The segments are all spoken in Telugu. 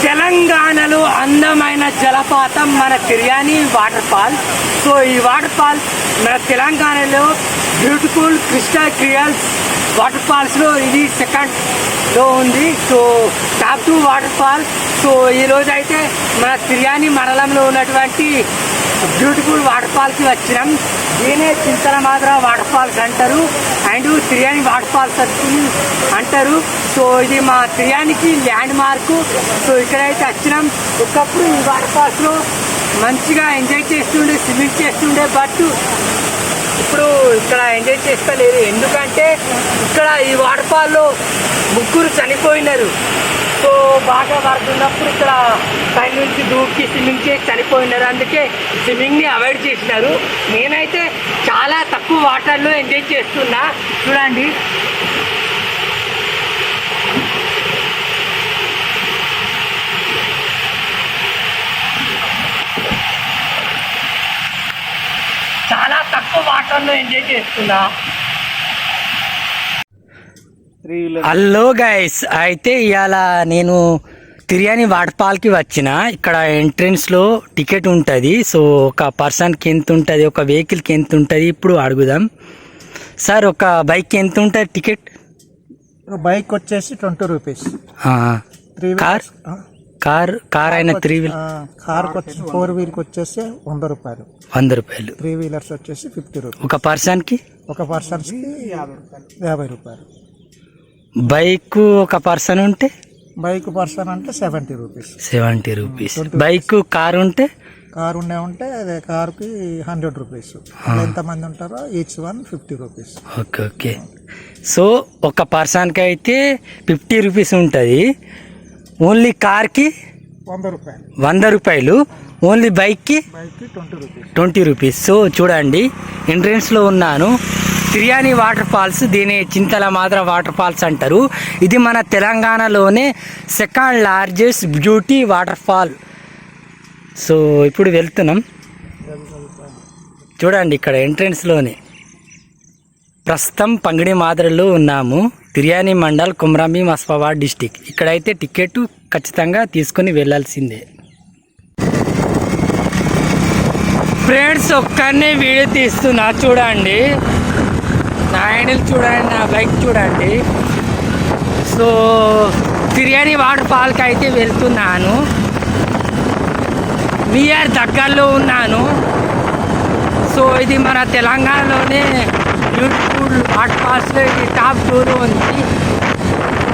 hacia తెలంగాణలో అందమైన జలపాతం మన తిర్యాని వాటర్ ఫాల్. సో ఈ వాటర్ ఫాల్ మన తెలంగాణలో బ్యూటిఫుల్ క్రిస్టల్ క్రియల్స్ వాటర్ ఫాల్స్లో ఇది సెకండ్లో ఉంది. So top two water fall. So ఈ అయితే మన తిర్యాని మండలంలో ఉన్నటువంటి బ్యూటిఫుల్ వాటర్ ఫాల్కి వచ్చినాం. దీనే చింతల మాదిర వాటర్ ఫాల్స్ అంటారు. అండ్ తిర్యాని వాటర్ ఫాల్స్ అంటారు. సో ఇది మా తిర్యానికి ల్యాండ్ మార్క్. సో ఇక్కడైతే వచ్చినాం. ఒకప్పుడు ఈ వాటర్ ఫాల్స్లో మంచిగా ఎంజాయ్ చేస్తుండే స్విమ్మింగ్ చేస్తుండే బట్ ఇప్పుడు ఇక్కడ ఎంజాయ్ చేస్తలేరు. ఎందుకంటే ఇక్కడ ఈ వాటర్ ఫాల్లో ముగ్గురు చనిపోయినారు. సో బాగా పడుతున్నప్పుడు ఇక్కడ పైన నుంచి దూకి స్విమ్మింగ్ చేసి చనిపోయినారు. అందుకే స్విమ్మింగ్ని అవాయిడ్ చేసినారు. నేనైతే చాలా తక్కువ వాటర్లో ఎంజాయ్ చేస్తున్నా. చూడండి చాలా వాటర్లో ఎంజాయ్ చేస్తున్నా హలో గైస్ అయితే ఇవాళ నేను తిరియాని వాటర్ ఫాల్కి వచ్చిన. ఇక్కడ ఎంట్రన్స్లో టికెట్ ఉంటుంది. సో ఒక పర్సన్కి ఎంత ఉంటుంది ఒక వెహికల్కి ఎంత ఉంటుంది ఇప్పుడు అడుగుదాం. సార్ ఒక బైక్కి ఎంత ఉంటుంది టికెట్ బైక్ వచ్చేసి twenty rupees three car car car అయిన త్రీ వీల్ కార్ వచ్చి ఫోర్ వీల్కి వచ్చేసి వంద రూపాయలు. వంద రూపాయలు. త్రీ వీలర్స్ వచ్చేసి ఫిఫ్టీ రూపీస్ ఒక పర్సన్కి? ఒక పర్సన్స్కి యాభై రూపాయలు. బైక్ ఒక పర్సన్ ఉంటే? బైక్ పర్సన్ అంటే seventy rupees. Seventy rupees. Bike car ఉంటే? కార్ ఉండే ఉంటే అదే కార్కి హండ్రెడ్ రూపీస్. ఎంత మంది ఉంటారో each one fifty rupees. Okay okay. So ఒక పర్సన్కి అయితే ఫిఫ్టీ రూపీస్ ఉంటుంది. ఓన్లీ కార్కి వంద రూపాయలు. వంద రూపాయలు. ఓన్లీ బైక్కి బైక్కి twenty rupees. Twenty rupees. So చూడండి ఎంట్రన్స్లో ఉన్నాను. తిర్యాని వాటర్ ఫాల్స్ దీని చింతల మాద్ర వాటర్ ఫాల్స్ అంటారు. ఇది మన తెలంగాణలోనే second largest beauty water fall. So ఇప్పుడు వెళ్తున్నాం. చూడండి ఇక్కడ ఎంట్రన్స్లోనే. ప్రస్తుతం పంగిడి మాదిరిలో ఉన్నాము. తిర్యాని మండల్ కుమ్రామి మస్ఫాబాద్ డిస్టిక్. ఇక్కడైతే టికెట్ ఖచ్చితంగా తీసుకొని వెళ్ళాల్సిందే. ఫ్రెండ్స్ ఒక్కనే వీడియో తీస్తున్నా. చూడండి. నా హ్యాండిల్ చూడండి నా బైక్ చూడండి. సో తిర్యాని వాటర్ ఫాల్కి అయితే వెళ్తున్నాను. మీఆర్ దగ్గరలో ఉన్నాను. సో ఇది మన తెలంగాణలోనే బ్యూటిఫుల్ వాటర్ ఫాల్స్లో ఇది టాప్ టూర్ ఉంది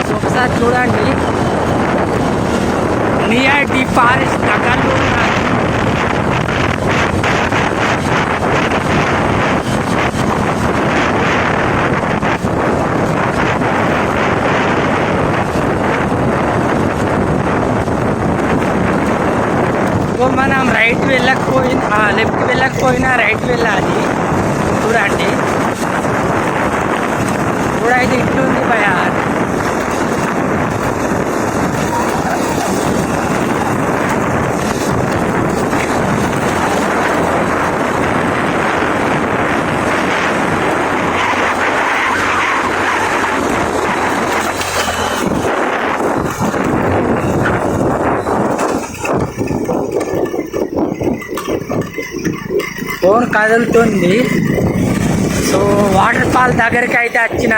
సో ఒకసారి చూడండి నియర్ ది ఫారెస్ట్ దగ్గరలో ఉన్నాను సో మనం రైట్ వెళ్ళకపోయినా లెఫ్ట్ వెళ్ళకపోయినా రైట్ వెళ్ళాలి చూడండి riding to the bayan. Por cada el so water fall దగ్గరికి అయితే వచ్చిన.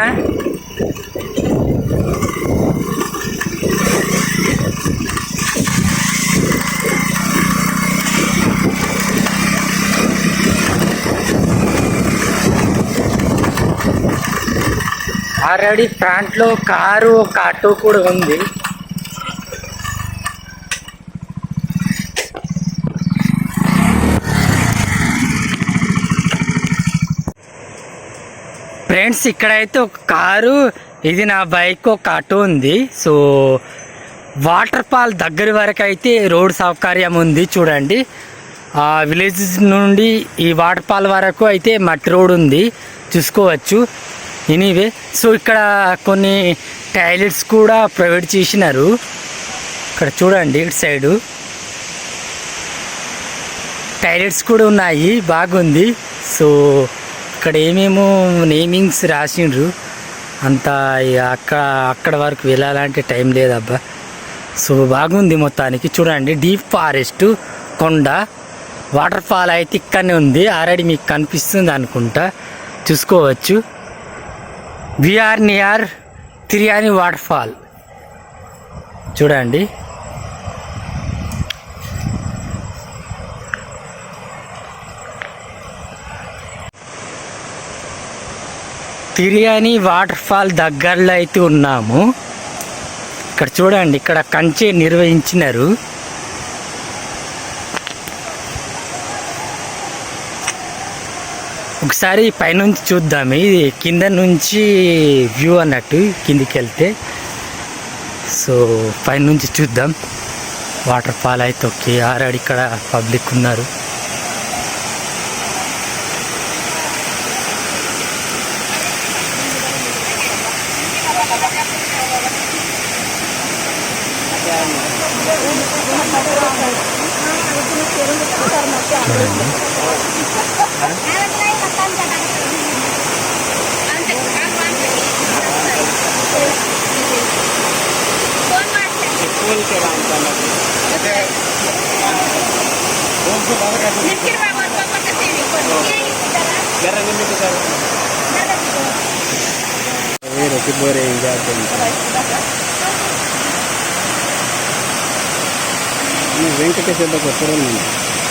ఆల్రెడీ ఫ్రంట్లో కారు ఒక ఆటో కూడా ఉంది. ఫ్రెండ్స్ ఇక్కడైతే ఒక కారు ఇది నా బైక్ ఒక ఆటో ఉంది. సో వాటర్ ఫాల్ దగ్గర వరకు అయితే రోడ్ సౌకర్యం ఉంది చూడండి. ఆ విలేజ్ నుండి ఈ వాటర్ ఫాల్ వరకు అయితే మట్టి రోడ్ ఉంది. చూసుకోవచ్చు. ఎనీవే సో ఇక్కడ కొన్ని టాయిలెట్స్ కూడా ప్రొవైడ్ చేసినారు. ఇక్కడ చూడండి ఇటు సైడు. టాయిలెట్స్ కూడా ఉన్నాయి బాగుంది. సో ఇక్కడ ఏమేమో నేమింగ్స్ రాసిండ్రు. అంత ఇక అక్కడ అక్కడ వరకు వెళ్ళాలంటే టైం లేదబ్బా. సో బాగుంది మొత్తానికి. చూడండి డీప్ ఫారెస్ట్ కొండ వాటర్ ఫాల్ అయితే ఇక్కడనే ఉంది. ఆల్రెడీ మీకు కనిపిస్తుంది అనుకుంటా. చూసుకోవచ్చు. We're near Tiryani water fall. చూడండి. తిరియాని వాటర్ ఫాల్ దగ్గరలో అయితే ఉన్నాము. ఇక్కడ చూడండి ఇక్కడ కంచె నిర్వహించినారు. ఒకసారి పైనుంచి చూద్దాం ఇది కింద నుంచి వ్యూ అన్నట్టు కిందికి వెళ్తే సో పైనుంచి చూద్దాం. వాటర్ ఫాల్ అయితే ఓకే ఆల్రెడీ ఇక్కడ పబ్లిక్ ఉన్నారు. Nah. Ini ring kita coba kotoran ini.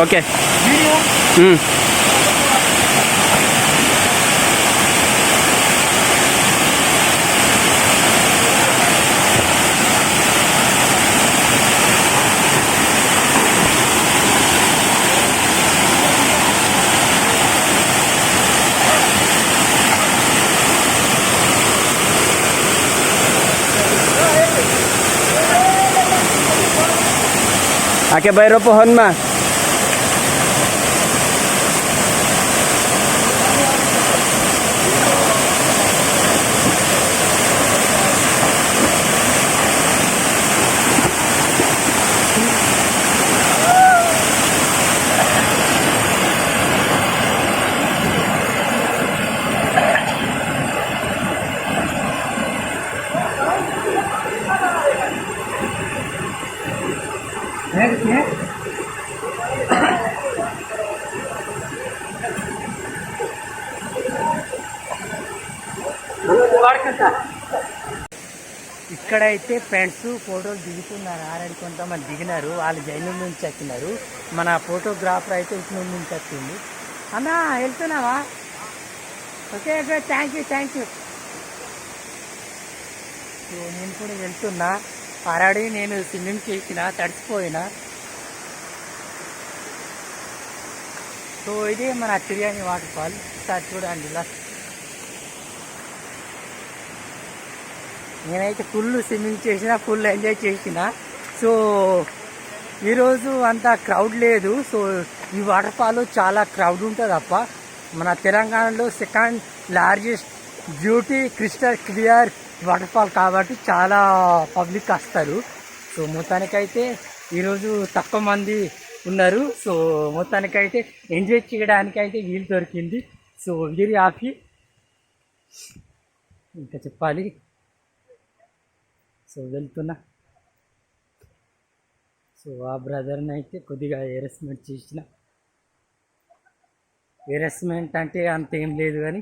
Okay Ake bayro pohon ma. ఇక్కడైతే ఫ్రెండ్స్ ఫోటోలు దిగుతున్నారు. ఆల్రెడీ కొంతమంది దిగినారు. వాళ్ళు జైలు నుంచి వచ్చినారు. మన ఫోటోగ్రాఫర్ అయితే ఇటు నుంచి వచ్చింది. అన్నా వెళ్తున్నావా? Okay okay thank you thank you so నేను కూడా వెళ్తున్నా. ఆల్రెడీ నేను స్విమ్మింగ్ చేసిన తడిసిపోయినా. సో ఇదే మన తిరియాని వాటర్ ఫాల్. సార్ చూడండి లాస్ట్ నేనైతే ఫుల్ స్విమ్మింగ్ చేసిన ఫుల్ ఎంజాయ్ చేసిన. సో ఈరోజు అంత క్రౌడ్ లేదు. సో ఈ వాటర్ ఫాల్ చాలా క్రౌడ్ ఉంటుంది తప్ప మన తెలంగాణలో second largest beauty crystal clear water fall కాబట్టి చాలా పబ్లిక్ వస్తారు. సో మొత్తానికైతే ఈరోజు తక్కువ మంది ఉన్నారు. సో మొత్తానికైతే ఎంజాయ్ చేయడానికైతే వీలు దొరికింది. సో వీరి ఆఫీ ఇంకా చెప్పాలి. సో వెళ్తున్నా సో ఆ బ్రదర్ని అయితే కొద్దిగా హెరస్మెంట్ చేసిన. హెరస్మెంట్ అంటే అంత ఏం లేదు కానీ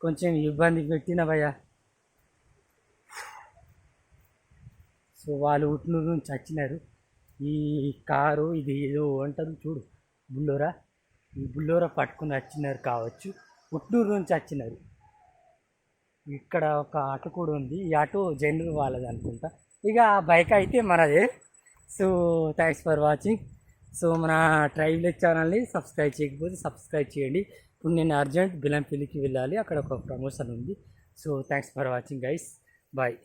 కొంచెం ఇబ్బంది పెట్టిన భయ సో వాళ్ళు ఉట్నూరు నుంచి వచ్చినారు ఈ కారు ఇది ఏదో అంటారు చూడు బుల్లోరా? ఈ బుల్లోరా పట్టుకుని వచ్చినారు కావచ్చు. ఉట్నూరు నుంచి వచ్చినారు ఇక్కడ ఒక ఆటో కూడా ఉంది. ఈ ఆటో జనరల్ వాళ్ళది అనుకుంటా. ఇక ఆ బైక్ అయితే మనదే. So thanks for watching so మన ట్రైవ్లెక్ ఛానల్ని సబ్స్క్రైబ్ చేయకపోతే సబ్స్క్రైబ్ చేయండి. ఇప్పుడు నేను అర్జెంట్ బిలంపల్లికి వెళ్ళాలి. అక్కడ ఒక ప్రమోషన్ ఉంది. So thanks for watching guys bye